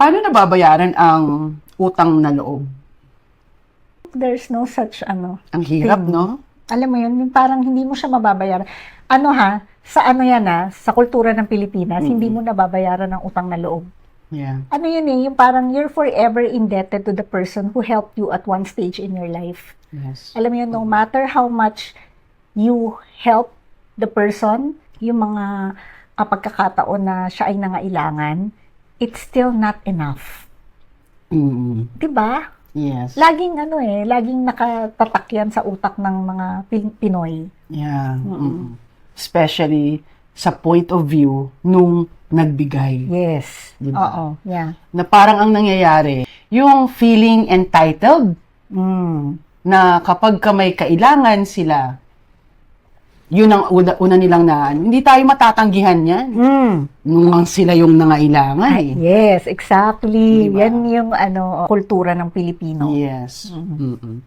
Paano nababayaran ang utang na loob? There's no such ano. Ang hirap, Thing. no? Alam mo yun, parang hindi mo siya mababayaran. Ano ha, sa ano yan ha, sa kultura ng Pilipinas, Mm. hindi mo nababayaran ng utang na loob. Yeah. Ano yun eh, yung parang you're forever indebted to the person who helped you at one stage in your life. Yes. Alam mo yun, no matter how much you help the person, yung mga uh, pagkakataon na siya ay nangailangan, it's still not enough. Mm. 'Di ba? Yes. Laging ano eh, laging nakatatak yan sa utak ng mga Pil- Pinoy. Yeah. Mm-mm. Mm. Especially sa point of view nung nagbigay. Yes. Di ba? Oo, yeah. Na parang ang nangyayari, yung feeling entitled Mm. na kapag ka may kailangan sila, yun ang una, una nilang na, hindi tayo matatanggihan yan. Mm. Nung sila yung nangailangan eh. Yes, exactly. Di ba? Yan yung ano kultura ng Pilipino. Yes. Mm-mm.